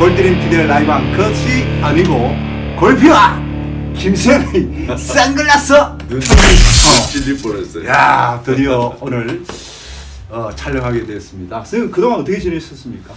골드린 피디의 라이브 한 것이 아니고 골피와 김쌤의 선글라스 눈 찔릴 뻔했어요. 야 드디어 오늘 어, 촬영하게 되었습니다 선생님 그동안 어떻게 지내셨습니까?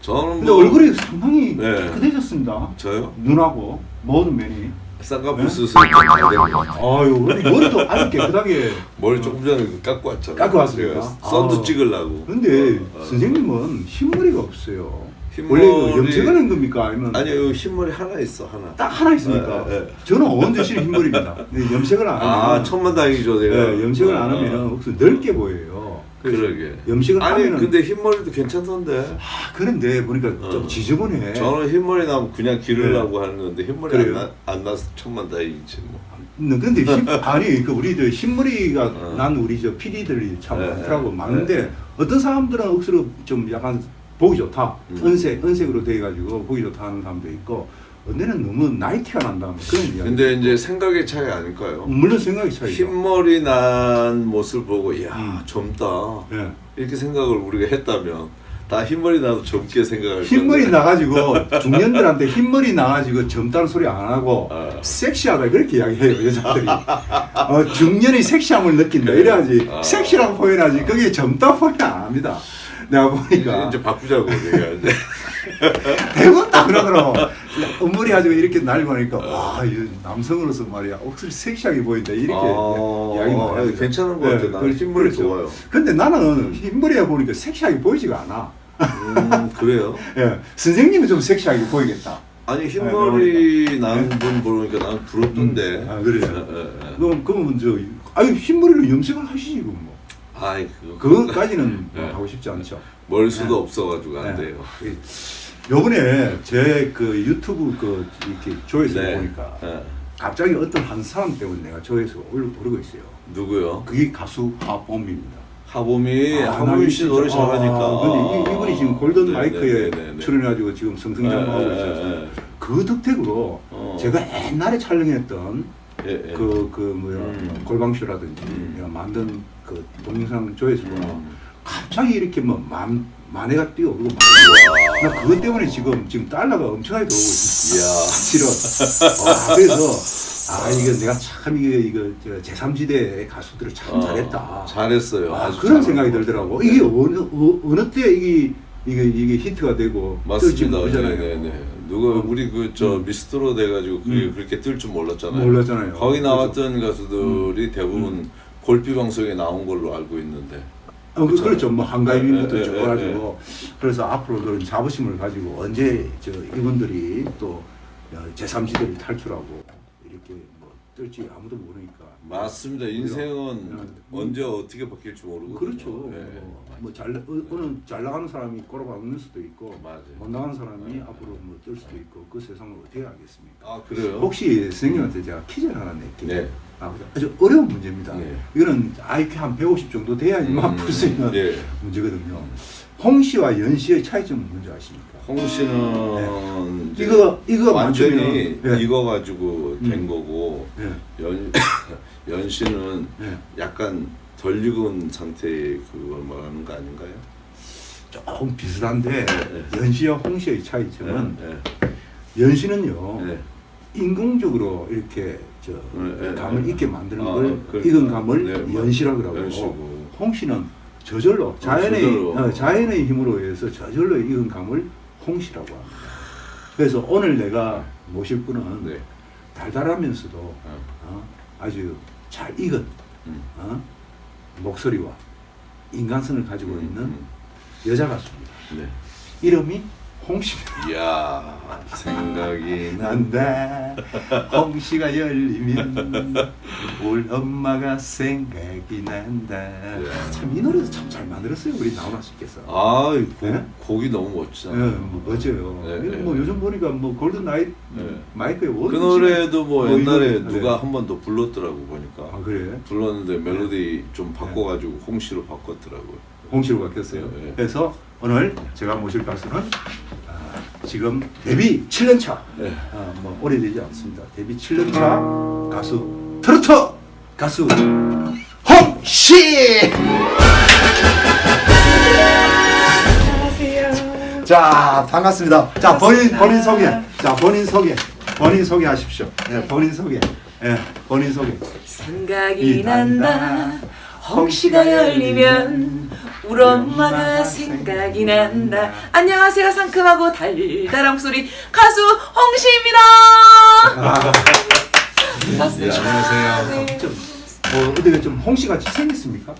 저는 근데 뭐 얼굴이 상당히 네. 깨끗해졌습니다 저요? 눈하고 모든 면이 쌍꺼풀 네? 수술. 아유 우리 머리도 아주 깨끗하게 머리 조금 전에 깎고 왔잖아요. 깎고 왔습니까? 제가 썬도 아우. 찍으려고. 근데 어, 어. 선생님은 흰머리가 없어요 흰머리- 원래 이거 염색을 한 겁니까? 아니면 아니요 흰머리 하나 있어 하나. 딱 하나 있습니까? 네, 네. 저는 언제실 흰머리입니다. 네, 염색을 안 하면 아 천만다행이죠 내가. 네, 염색을 안 어, 하면 혹시 넓게 보여요. 그러게. 염색을 아니 하면은 근데 흰머리도 괜찮던데. 아, 그런데 보니까 좀 어. 지저분해. 저는 흰머리 나면 그냥 기르려고 하는 건데 흰머리? 안, 나, 안 나서 천만다행이지 뭐. 음, 근데 흰, 아니 그 우리 저 흰머리가 어. 난 우리 저 PD들이 참 네, 많더라고 네, 많은데 네. 어떤 사람들은 억수로 좀 약간 보기 좋다 음. 은색 은색으로 돼 가지고 보기 좋다 하는 사람도 있고 언제는 너무 나이티가 난다 뭐 그런 이야기. 근데 이제 생각의 차이 아닐까요? 물론 생각이 차이죠. 흰머리 난 모습을 보고 야 음. 젊다 예. 이렇게 생각을 우리가 했다면 다 흰머리 나도 젊게 생각할 흰머리 건데. 나가지고 중년들한테 흰머리 나가지고 젊다는 소리 안 하고 아. 섹시하다 그렇게 이야기해요 여자들이 어, 중년의 섹시함을 느낀다. 이래야지 아. 섹시라고 표현하지 그게 젊다 표현 안 합니다 내가 보니까 이제 바꾸자고 내가 이제 대부분 다 그러더라고 앞머리 가지고 이렇게 날 보니까 와이 남성으로서 말이야 억수로 섹시하게 보인다 이렇게 아, 이야기 합니다. 괜찮은 것 같아요. 나는 흰머리 좋아요. 근데 나는 흰머리에 보니까 섹시하게 보이지가 않아 음 그래요? 예, 선생님은 좀 섹시하게 보이겠다 아니 흰머리 난분 보니까 나는 부럽던데. 음. 아, 그래요? 예, 예, 예. 그럼 그러면 저 아니 흰머리로 염색을 하시지 그럼 뭐 아이 뭐 네. 하고 싶지 않죠. 머리수도 네. 없어가지고 안 네. 돼요. 요번에 제 그 유튜브 그 이렇게 조회수 네. 보니까 예. 갑자기 어떤 한 사람 때문에 내가 조회수 오르고 있어요. 누구요? 그게 가수 하범입니다. 하범이 아, 하범이 예, 씨 노래 잘하니까. 아, 근데 이, 이분이 지금 골든 네, 마이크에 네, 네, 네. 출연해가지고 지금 성승장구하고 예, 예, 있어서 예, 그 덕택으로 어. 제가 옛날에 촬영했던 예, 예. 그, 그, 뭐야, 음. 골방쇼라든지, 음. 내가 만든 그 동영상 조회수 보면 음. 갑자기 이렇게 뭐 만, 만회가 뛰어오르고 막. 나 그것 때문에 지금, 지금 달러가 엄청나게 들어오고 있어. 실은. 와, 그래서, 아, 이거 내가 참, 이게, 이거, 저 제3지대 가수들을 참 어, 잘했다. 잘했어요. 아, 그런 생각이 것 들더라고. 같아요. 이게 어느, 어, 어느 때 이게, 이게, 이게 히트가 되고. 맞습니다. 모르잖아요. 네네 네. 누가 어. 우리 그저 음. 미스트로 돼가지고 그게 음. 그렇게 뜰 줄 몰랐잖아요. 몰랐잖아요. 거기. 나왔던 가수들이 음. 대부분 음. 골피 방송에 나온 걸로 알고 있는데. 어, 그, 그렇죠. 뭐 한가위민부터 예, 예, 쭉 예, 해가지고 그래서 앞으로 그런 자부심을 가지고 언제 저 이분들이 또 어, 제3지대를 탈출하고 뭐 뜰지 아무도 모르니까. 맞습니다. 인생은 음. 언제 어떻게 바뀔지 모르고. 그렇죠. 네. 뭐잘 어느 잘 나가는 사람이 꼬라박는 수도 있고 맞아요. 못 나가는 사람이 네. 앞으로 뭐뜰 수도 있고 그 세상을 어떻게 알겠습니까? 아 그래요? 혹시 선생님한테 제가 퀴즈를 하나 낼게요. 네. 아, 아주 어려운 문제입니다. 네. 이거는 IQ 한 150 정도 돼야지만 음, 풀수 있는 네. 문제거든요. 홍 씨와 연 씨의 차이점은 뭔지 아십니까? 홍 씨는 이제 네. 이거 이거 완전히 맞추면은- 네. 익어가지고 된 음. 거고 네. 연, 연 씨는 네. 약간 덜 익은 상태의 그걸 말하는 거 아닌가요? 조금 비슷한데 네. 연 씨와 홍 씨의 차이점은 네, 연 씨는요 네. 인공적으로 이렇게 저 감을 네. 익게 만드는 아, 걸 그러니까. 익은 감을 네, 연시라 그러고 연시고. 홍 씨는 저절로 자연의 저절로. 어, 자연의 힘으로 의해서 저절로 익은 감을 홍시라고 합니다. 그래서 오늘 내가 모실 분은 네. 달달하면서도 어. 어, 아주 잘 익은 음. 어, 목소리와 인간성을 가지고 음, 있는 음. 여자 가수입니다. 네. 이름이 홍씨입니다. 이야 생각이 난 난다 홍시가 열리면 울 엄마가 생각이 난다 야. 참이 노래도 참 잘 만들었어요 우리 나훈아 씨께서 아, 네? 곡이 너무 예, 멋지잖아요. 뭐 멋져요 네, 이거 네. 뭐 요즘 보니까 뭐 골든 나이 네. 마이크에 그 노래도 뭐뭐 옛날에 이거- 누가 네. 한번 더 불렀더라고 보니까 아 그래 불렀는데 멜로디 좀 바꿔가지고 홍씨로 바꿨더라고요. 홍시로 바뀌었어요 네, 네. 그래서 오늘 제가 모실 가수는 아, 지금 데뷔 7년 차 네. 아, 뭐 오래되지 않습니다. 데뷔 7년 차 가수 트로트 가수 홍씨. 안녕하세요. 자, 반갑습니다. 자, 본인 본인 소개. 자, 본인 소개. 본인 소개하십시오. 예, 본인 소개. 예, 본인 소개. 생각이 이 난다. 홍시가 열리면 우리 엄마가 생각이 난다 안녕하세요 상큼하고 달달한 목소리 가수 홍시입니다 아, 예, 안녕하세요. 네. 좀 뭐, 어떻게 좀 홍씨같이 생겼습니까?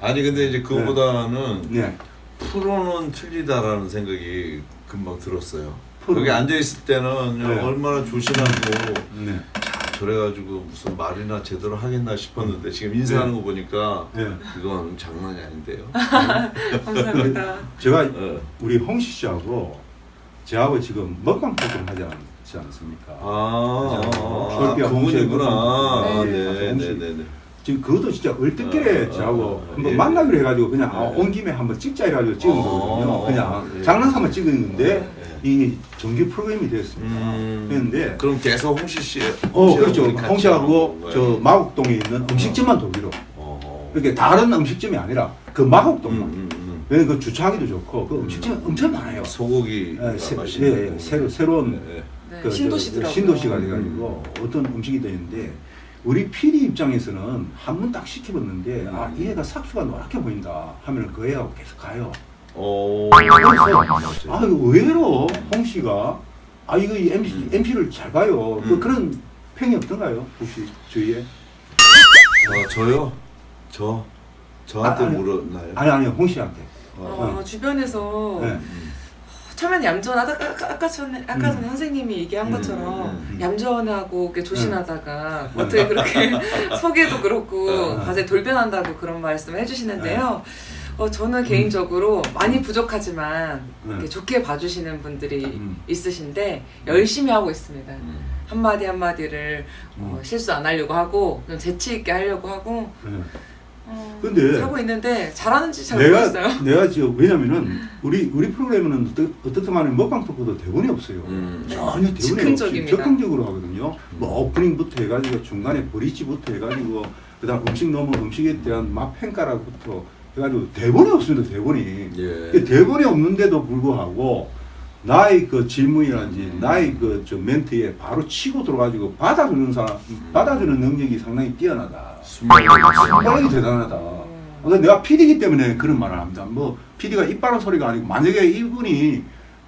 아니 근데 이제 그거보다는 네. 프로는 틀리다라는 생각이 금방 들었어요. 프로. 여기 앉아 있을 때는 네. 얼마나 조신하고 네. 저래가지고 무슨 말이나 제대로 하겠나 싶었는데 지금 인사하는 거 보니까 네. 그건 장난이 아닌데요. 감사합니다 제가 네. 우리 홍씨 씨하고 저하고 지금 먹방 프로그램 하지 않지 않습니까? 아, 아, 그분이구나. 아, 네. 네, 홍시. 네, 네, 네. 지금 그것도 진짜 얼뜻결에 어, 저하고 어, 한번 예, 만나기로 해가지고 그냥 아, 네. 온 김에 한번 찍자 해가지고 찍은 어, 거거든요. 그냥 예. 장난삼아 찍은 건데 네. 이 정규 프로그램이 됐습니다. 음, 그런데 그럼 계속 홍시 씨. 어 그렇죠. 하는 저 건가요? 마곡동에 있는 음식점만. 어. 그러니까 다른 음식점이 아니라 그 마곡동만. 음, 음, 음. 왜냐면 그 주차하기도 좋고 그 음식점 엄청 많아요. 소고기 예, 새, 예, 예, 거. 새로 새로운 네, 네, 그, 저, 신도시더라고요 신도시가 돼가지고 어떤 음식이 되는데 우리 PD 입장에서는 한 번 딱 시켜봤는데 아이 애가 삭수가 노랗게 보인다 하면 그 애하고 계속 가요. 어. 아 이거 의외로 홍 씨가 아 이거 이 MC, 음. MC를 잘 봐요. 그 음. 그런 평이 없던가요 혹시 주위에? 아, 저요? 저 저한테 아, 아니. 물었나요? 아니 아니 홍 씨한테. 어, 주변에서 네. 음. 처음에는 얌전하다 아까, 아까 전에 아까 전에 음. 선생님이 얘기한 음, 것처럼 음, 음. 얌전하고 이렇게 조신하다가 음. 어떻게 그렇게 소개도 그렇고 음. 과제 돌변한다고 그런 말씀을 해주시는데요. 어, 음. 저는 개인적으로 많이 부족하지만 네. 이렇게 좋게 봐주시는 분들이 음. 있으신데 열심히 하고 있습니다. 음. 한마디 한마디를 어, 음. 실수 안 하려고 하고 좀 재치 있게 하려고 하고 네. 어, 근데 하고 있는데 잘하는지 잘 내가 모르겠어요. 내가 지금 왜냐면은 우리 우리 프로그램은 어떻- 어떻든 간에 먹방 토크도 대본이 없어요. 음. 전혀 대본이 없이 즉흥적입니다. 적극적으로 하거든요. 뭐 오프닝부터 해가지고 중간에 브릿지부터 해가지고 그다음 음식 넘어 음식에 대한 맛 평가라부터 해가지고 대본이 없습니다. 대본이. 예. 그 대본이 없는데도 불구하고 나의 그 질문이라든지 나의 그 저 멘트에 바로 치고 들어가지고 받아주는 사람 받아주는 능력이 상당히 뛰어나다. 순발력이 대단하다. 근데 내가 PD이기 때문에 그런 말을 합니다. 뭐 PD가 이빠른 소리가 아니고 만약에 이분이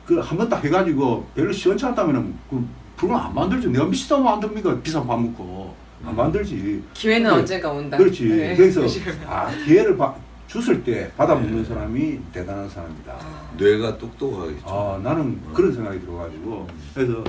그 한 번 딱 해가지고 별로 시원찮았다면은 그 프로그램 안 만들죠. 내가 미치다 만듭니까? 비싼 밥 먹고 안 만들지. 기회는 네. 언젠가 온다. 그렇지. 네, 그래서. 아 기회를 바, 주실 때 받아 먹는 사람이 대단한 사람이다. 아, 뇌가 똑똑하겠죠. 아 나는 그런 생각이 들어가지고 그래서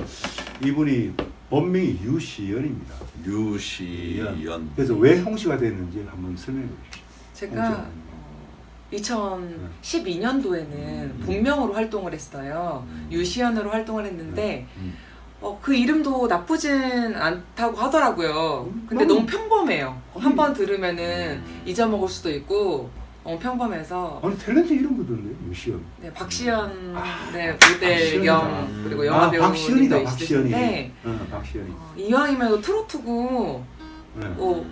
이분이 본명이 유시연입니다. 유시연. 그래서 왜 홍씨가 됐는지 한번 설명해 주십시오. 제가 홍시연. 어, 2012년도에는 음. 본명으로 활동을 했어요. 음. 유시연으로 활동을 했는데 음. 어, 그 이름도 나쁘진 않다고 하더라고요. 음, 근데 너무- 너무 평범해요. 아니. 한번 들으면은 음. 잊어먹을 수도 있고 너무 평범해서 아니 탤런트 이름 거던데 유시연. 네, 박시연 아, 네, 박시연이다. 모델 겸 그리고 아, 영화 아 박시연이다 배우님도 박시연이. 있으신데 어, 박시연이. 어, 이왕이면 트로트고 네. 어,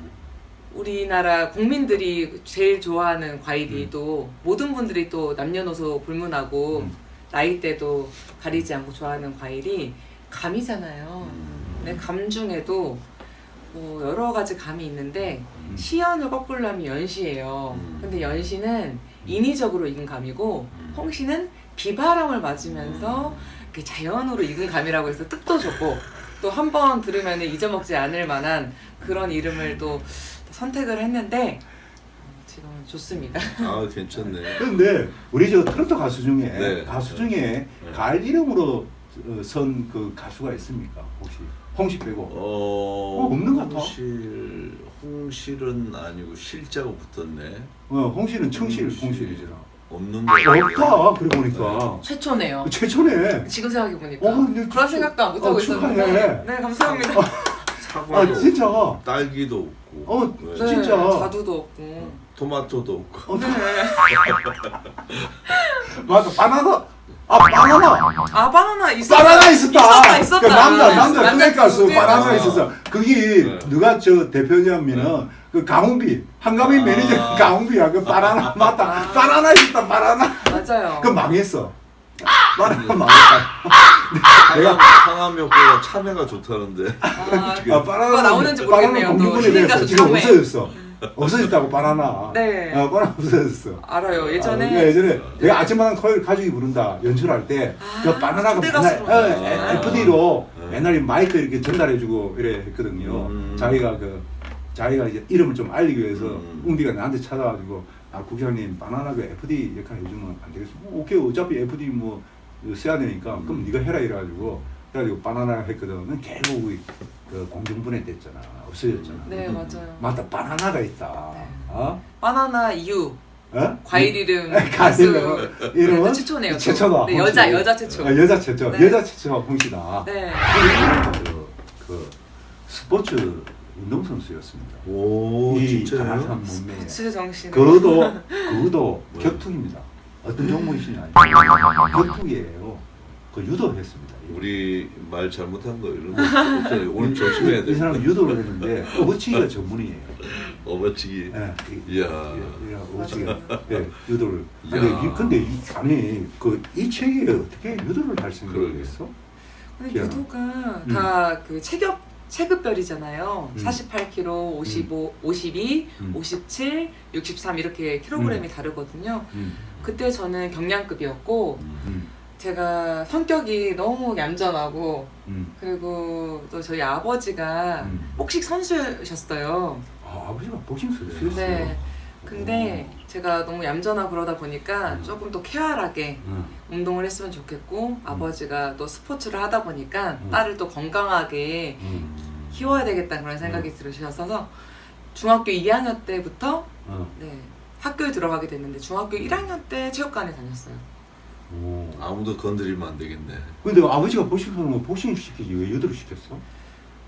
우리나라 국민들이 제일 좋아하는 과일이 또 모든 분들이 또 남녀노소 불문하고 음. 나이대도 가리지 않고 좋아하는 과일이 감이잖아요. 음. 근데 감 중에도 뭐 여러 가지 감이 있는데 음. 시연을 거꾸로 하면 연시예요. 음. 근데 연시는 인위적으로 익은 감이고 음. 홍시는 비바람을 맞으면서 이렇게 자연으로 익은 감이라고 해서 뜻도 좋고 또 한 번 들으면 잊어먹지 않을 만한 그런 이름을 또 선택을 했는데 어, 지금 좋습니다. 아 괜찮네. 그런데 우리 저 트로트 가수 중에 네. 가수 중에 가을 이름으로 선 그 가수가 있습니까 혹시 홍씨 빼고? 어, 없는 것 같아. 홍실 홍실은 아니고 실자가 붙었네. 어 홍씨는 청실 홍씨. 홍실이잖아. 없는 거 같아요. 없다 그래 보니까 최초네요. 최초네. 지금 생각해 보니까 어, 근데 그런 축- 생각도 못 하고 어, 있었는데. 축하해. 네 감사합니다. 사과도 아 진짜. 없고, 딸기도 없고. 어, 네. 네, 진짜. 자두도 없고. 토마토도 없고. 어, 네. 맞아 바나나. 아 바나나. 아 바나나 있었다. 바나나 있었다. 있었다. 있었다. 그 남자 남자 남자 가수 그게- 바나나 아. 있었어. 그게 네. 누가 저 대표냐면은 그 강훈비 한가위 매니저 아. 강훈비야. 그 바나나 맞다. 아. 바나나 있었다 바나나. 맞아요. 그 망했어. 바나나 망했다. 내가 상암역 보다 참외가 좋다는데. 아, 아, 바나나 뭐가 나오는지 모르겠네요. 또 공중분해 힐링 돼서 가서 지금 처음에. 없어졌어. 없어졌다고 바나나. 네. 아, 바나나 없어졌어. 알아요. 아, 예전에 그러니까 예전에 내가 아침마당 토요일 가족이 부른다 연출할 때그 아, 바나나가 초대 맨날 가수로. 어, 아. FD로 네. 옛날에 마이크 이렇게 전달해주고 이래 했거든요. 음. 자기가 그 자기가 이제 이름을 좀 알리기 위해서 음. 웅비가 나한테 찾아가지고 아 국장님 바나나 그 FD 역할 해주면 안 되겠어? 어, 오케이 어차피 FD 뭐 써야 되니까 그럼 음. 네가 해라 이래가지고 그래가지고 바나나 했거든. 결국 그 공중분해 됐잖아. 없어졌잖아. 네 맞아요. 맞다 바나나가 있다. 네. 어? 바나나 이유 어? 과일 이름 이름. 이름은 최초네요. 또. 최초다. 네, 여자. 여자 최초. 아, 여자 최초. 네. 여자 최초 홍씨다. 네. 그, 그 스포츠 운동 선수였습니다. 오이 진짜요? 부츠 정신. 그것도 뭐야? 격투기입니다. 어떤 종목이시냐? 격투기예요. 그 유도했습니다. 우리 말 잘못한 거 이런 거 없어요. 오늘 조심해야 이 돼. 사람 유도를 했는데 어치기가 전문이에요. 어버치기. 예. 이야. 예, 어치기가 예, 유도를. 근데. 이, 근데 이, 아니 그이 체계에 어떻게 유도를 할 생각을 그러게. 했어? 근데. 유도가 음. 다그 체격 체급별이잖아요. 음. 48kg, 55, 52, 음. 57, 63 이렇게 킬로그램이 다르거든요. 음, 그때 저는 경량급이었고 음. 음, 제가 성격이 너무 얌전하고 음, 그리고 또 저희 아버지가 음. 복식 선수셨어요. 아, 아버지가 복싱 선수였어요. 네. 근데 제가 너무 얌전하고 그러다 보니까 음. 조금 더 쾌활하게 응. 운동을 했으면 좋겠고 아버지가 또 스포츠를 하다 보니까 음. 딸을 또 건강하게 응. 키워야 되겠다 그런 생각이 음. 들으셔서 중학교 2학년 때부터 어. 네, 학교에 들어가게 됐는데 중학교 1학년 때 체육관에 다녔어요. 오. 아무도 건드리면 안 되겠네. 근데 아버지가 복싱 선수 복싱 시키지 왜 유도를 시켰어?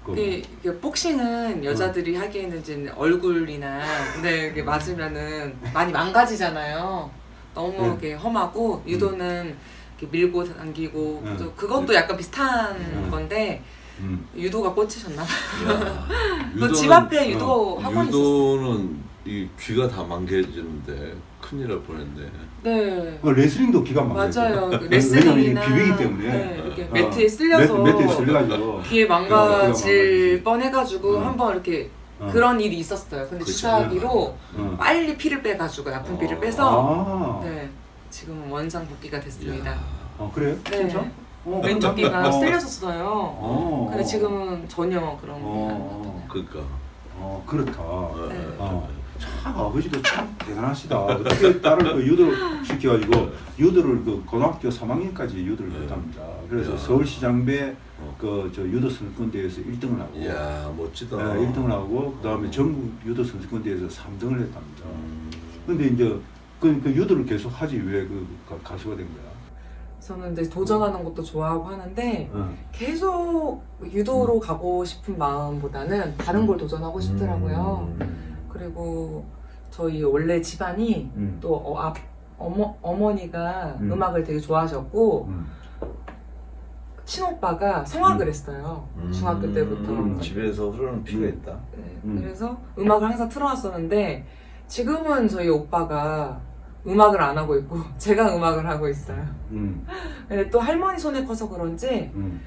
그, 이게 복싱은 여자들이 하기에는 이제 얼굴이나 근데 이게 맞으면은 많이 망가지잖아요. 너무 네. 이렇게 험하고 유도는 이렇게 밀고 당기고 네. 또 그것도 약간 비슷한 네. 건데 음. 유도가 꽂히셨나 봐요. 야, 집 앞에 어, 유도 학원 있었어요. 이 귀가 다 망개지는데 큰일 날 뻔했네. 네. 그 레슬링도 기가 막혀. 맞아요. 그 왜냐면 레슬링이나 이게 비비기 때문에. 네, 이렇게 어. 매트에 쓸려서 매트, 매트에 쓸려가지고. 귀에 망가질. 뻔해가지고 어. 한번 이렇게 어. 그런 일이 있었어요. 근데 그치. 주사하기로 어. 빨리 피를 빼가지고 아픈 피를 어. 빼서 아. 네 지금 원상 복귀가 됐습니다. 이야. 어, 그래요? 네. 진짜? 어, 왼쪽 귀가 어. 쓸렸었어요. 어. 근데 지금은 전혀 그런 게 어. 아니거든요. 그러니까. 어, 그렇다. 네. 어. 참 아버지도 참 대단하시다. 어떻게 딸을 그 유도를 시켜가지고 유도를 그 고등학교 3학년까지 유도를 네. 했답니다. 그래서 야. 서울시장배 어. 그저 유도 선수권 대회에서 1등을 하고, 이야 멋지다. 네, 1등을 하고 그다음에 전국 유도 선수권 대회에서 3등을 했답니다. 음. 근데 이제 그, 그 유도를 계속 하지 왜 그 가수가 된 거야? 저는 이제 도전하는 것도 좋아하고 하는데 어. 계속 유도로 가고 싶은 마음보다는 다른 걸 도전하고 싶더라고요. 음. 그리고 저희 원래 집안이 음. 또 어, 앞, 어머, 어머니가 음. 음. 악을 되게 좋아하셨고 음. 친오빠가 성악을 음. 했어요 음. 중학교 때부터 음. 집에서 흐르는 피가 음. 있다. 네, 음. 그래서 음악을 항상 틀어놨었는데 지금은 저희 오빠가 음악을 안 하고 있고 제가 음악을 하고 있어요 음. 근데 또 할머니 손에 커서 그런지 음.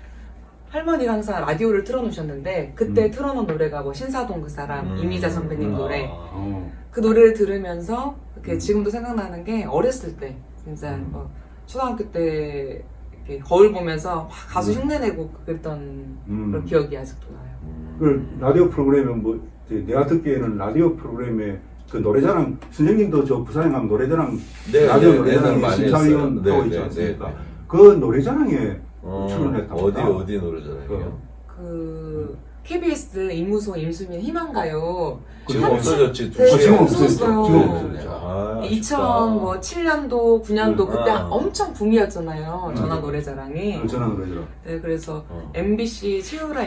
할머니가 항상 라디오를 틀어놓으셨는데 그때 음. 틀어놓은 노래가 뭐 신사동 그 사람 음. 이미자 선배님 아. 노래 어. 그 노래를 들으면서 이렇게 음. 지금도 생각나는 게 어렸을 때 진짜 음. 뭐 초등학교 때 이렇게 거울 보면서 막 가수 음. 흉내내고 그랬던 음. 그런 기억이 아직도 나요. 음. 그 라디오 프로그램에 뭐 내가 듣기에는 라디오 프로그램에 그 노래자랑 선생님도 저 부산에 가면 노래자랑 네, 라디오 네, 노래자랑 네, 많이 심사위원. 하고 네, 있지 네, 않습니까? 네, 네. 그 노래자랑에 어, 출연했답니다. 어디 어디 노래잖아요. 그 KBS 임무소 임수민 희망가요 지금 없어졌지. 네, 두 지금 시간 없어졌어요. 지금 없어졌죠. 아, 2007년도 9년도 음. 그때 아. 엄청 붐이었잖아요. 음. 전화 노래자랑이. 그 전화 노래자랑. 네, 그래서 어. MBC 최우라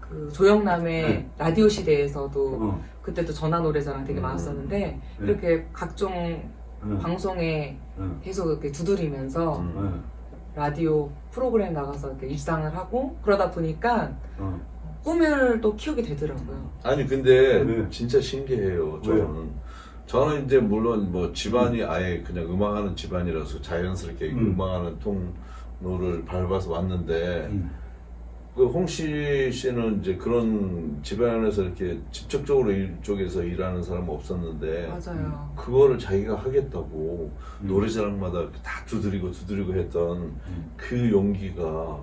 그 조영남의 네. 라디오 시대에서도 어. 그때도 전화 노래자랑 되게 음. 많았었는데 네. 이렇게 각종 어. 방송에 어. 계속 이렇게 두드리면서 음. 어. 라디오 프로그램 나가서 이렇게 입상을 하고 그러다 보니까 어. 꿈을 또 키우게 되더라고요. 아니 근데 네. 진짜 신기해요. 저는 저는 이제 물론 뭐 집안이 아예 그냥 음악하는 집안이라서 자연스럽게 음. 음. 악하는 통로를 밟아서 왔는데 음. 그 홍씨 씨는 이제 그런 집안에서 이렇게 직접적으로 이쪽에서 일하는 사람 은 없었는데 맞아요. 그거를 자기가 하겠다고 음. 노래자랑마다 다 두드리고 두드리고 했던 음. 그 용기가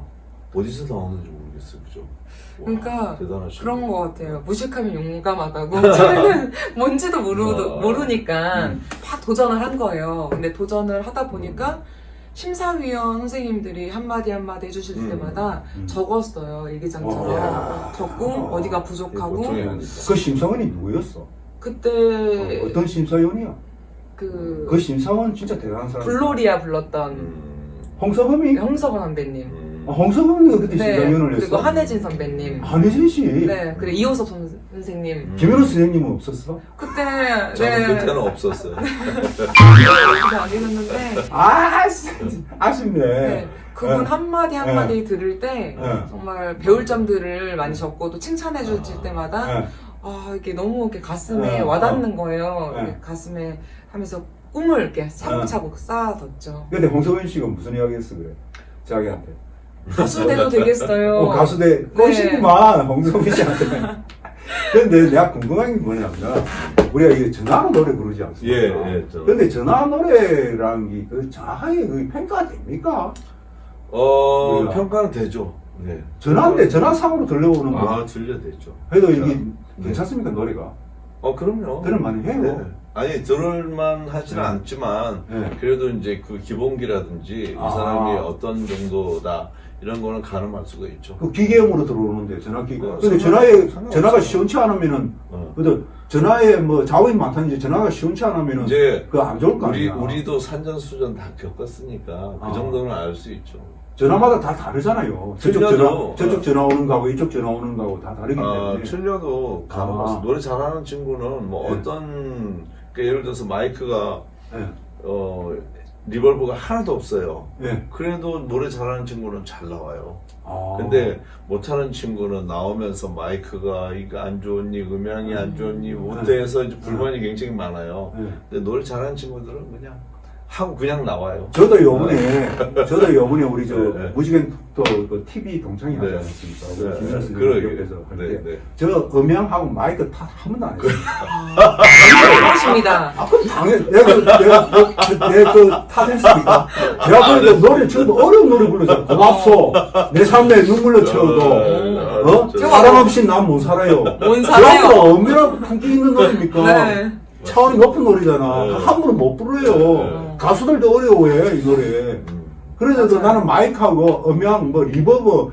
어디서 나오는지 모르겠어요, 그죠? 와, 그러니까 대단하시네. 그런 것 같아요. 무식하면 용감하다고. 저는 뭔지도 모르, 아. 모르니까 음. 막 도전을 한 거예요. 근데 도전을 하다 보니까 심사위원 선생님들이 한마디 한마디 해주실 음. 때마다 음. 적었어요. 일기장처럼. 와. 적고 어. 어디가 이게 부족하고. 그 심사원이 누구였어? 그때 어, 어떤 심사위원이야? 그, 그 심사원 진짜 대단한 사람. 블로리아 불렀던 음, 홍서범이? 홍석원 선배님. 음. 아, 홍서범이가 그때 네. 심사위원을 했어. 그리고 한혜진 선배님. 한혜진 씨. 네. 그리고 이호섭 선- 선생님. 음. 김현우 선생님은 없었어? 그때 저는 네. 그때는 없었어요. 그렇게 하긴 했는데 아, 씨, 아쉽네. 네. 그분 네. 한마디 한마디 들을 때 네. 정말 배울 점들을 많이 적고 또 칭찬해 주실 때마다 네. 아 이게 너무 이렇게 가슴에 네. 와닿는 거예요. 네. 이렇게 가슴에 하면서 꿈을 이렇게 차곡차곡 쌓아뒀죠. 근데 홍서범 씨가 무슨 이야기 했어, 그래? 자기한테. 가수 돼도 되겠어요. 어, 가수대 꼬시구만, 홍서범 씨한테. 근데 내가 궁금한 게 뭐냐면, 우리가 이게 전화 노래 부르지 않습니까? 예, 예, 저. 근데 전화 노래라는 게, 그, 정확하게 그 평가가 됩니까? 어, 몰라. 평가는 되죠. 네. 전화인데 전화상으로 들려오는 거. 아, 들려 되죠. 그래도 이게 네. 괜찮습니까, 노래가? 어, 그럼요. 들을만해 해요. 네. 아니, 들을만 하지는 네. 않지만, 네. 그래도 이제 그 기본기라든지, 아. 이 사람이 어떤 정도다, 이런 거는 가늠할 수가 있죠. 그 기계음으로 들어오는데, 전화기. 어, 근데 전화에, 상관없어요. 전화가 시원치 않으면은, 어. 그래도 전화에 뭐 자원이 많다는지 전화가 시원치 않으면은, 이제, 그거 안 좋을 거 우리, 아니야. 우리도 산전수전 다 겪었으니까, 그 아. 정도는 알 수 있죠. 전화마다 다 다르잖아요. 저쪽 틀려도, 전화, 저쪽 어. 전화 오는 거하고 이쪽 전화 오는 거하고 다 다르기 아, 때문에. 틀려도 가늠할 수 아. 노래 잘하는 친구는 뭐 네. 어떤, 그 예를 들어서 마이크가, 예, 어, 리벌브가 하나도 없어요. 예. 그래도 노래 잘하는 친구는 잘 나와요. 아. 근데 못하는 친구는 나오면서 마이크가 이거 안 좋니, 음향이 안 좋니, 못돼 해서 이제 불만이 굉장히 많아요. 예. 근데 노래 잘하는 친구들은 그냥 하고 그냥 나와요. 저도 요번에, 저도 요번에 우리 저, 네, 네. 무지개 또 그 TV 동창이 하지 네. 않았습니까? 네, 선생님 그러게. 옆에서 할 때. 네, 네. 저 음향하고 마이크 탓 한 번도 안 했어요. 그렇습니다. 아, 그럼 당연히, 내가, 그- 내가, 그- 내가 그 탓했습니까? 내가 아, 그래도 네. 노래 처음 어려운 노래 불러서 고맙소. 내 삶에 눈물로 채워도, 네, 어? 저- 사랑 없이 난 못 살아요. 못 살아요. 저거 얼마나 품기 있는 노래입니까? 네. 차원이 높은 노래잖아. 네. 함부로 못 부르요. 네. 가수들도 어려워해, 이 노래. 음. 그런데도 맞아요. 나는 마이크하고 음향, 뭐, 리버브,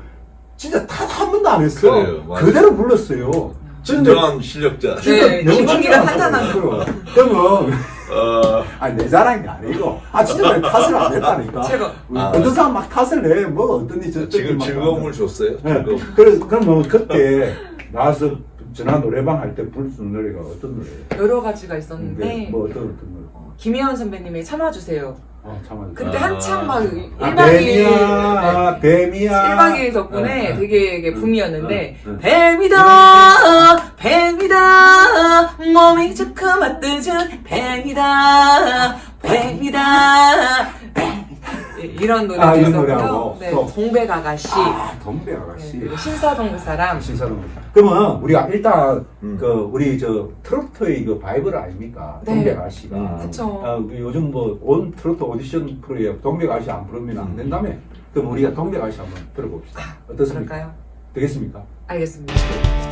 진짜 탓한 번도 안 했어. 그래요, 맞아요. 그대로 불렀어요. 진정한 실력자. 네, 진짜 안 탄탄한 불렀어요. 그러면, 어, 아니, 내 자랑이 아니고, 아, 진짜 내가 탓을 안 했다니까. 제가 아. 어떤 사람 막 탓을 내, 뭐, 어떤지 저쪽이 지금 막 즐거움을 줬어요. 네. 즐거움. 그래, 그러면 그때 나와서 전화 노래방 할 때 부를 수 있는 노래가 어떤 노래예요? 여러 가지가 있었는데 근데 뭐 어떤 어떤 노래? 어, 김혜원 선배님의 참아주세요. 어, 참아. 그때 아. 한창 막 아, 1박 2일 뱀이야, 뱀이야. 1박 2일 덕분에 네, 네. 되게 이게 붐이었는데 네, 네. 뱀이다 뱀이다 몸이 조금 맞뜨준 뱀이다 뱀이다 뱀. 이런 노래도 아, 이런. 노래하고 네, 또. 동백 아가씨 아, 동배 네, 아가씨. 그리고 신사동 그 사람 신사동. 그러면 우리가 일단 음. 그 우리 저 트로트의 그 바이블 아닙니까? 네. 동백 아가씨가. 음. 그쵸 어, 그 요즘 뭐 온 트로트 오디션 프로에 동백 아가씨 안 부르면 안 음. 된다며. 그럼 우리가 동백 아가씨 한번 들어봅시다. 어떻습니까? 그럴까요? 되겠습니까? 알겠습니다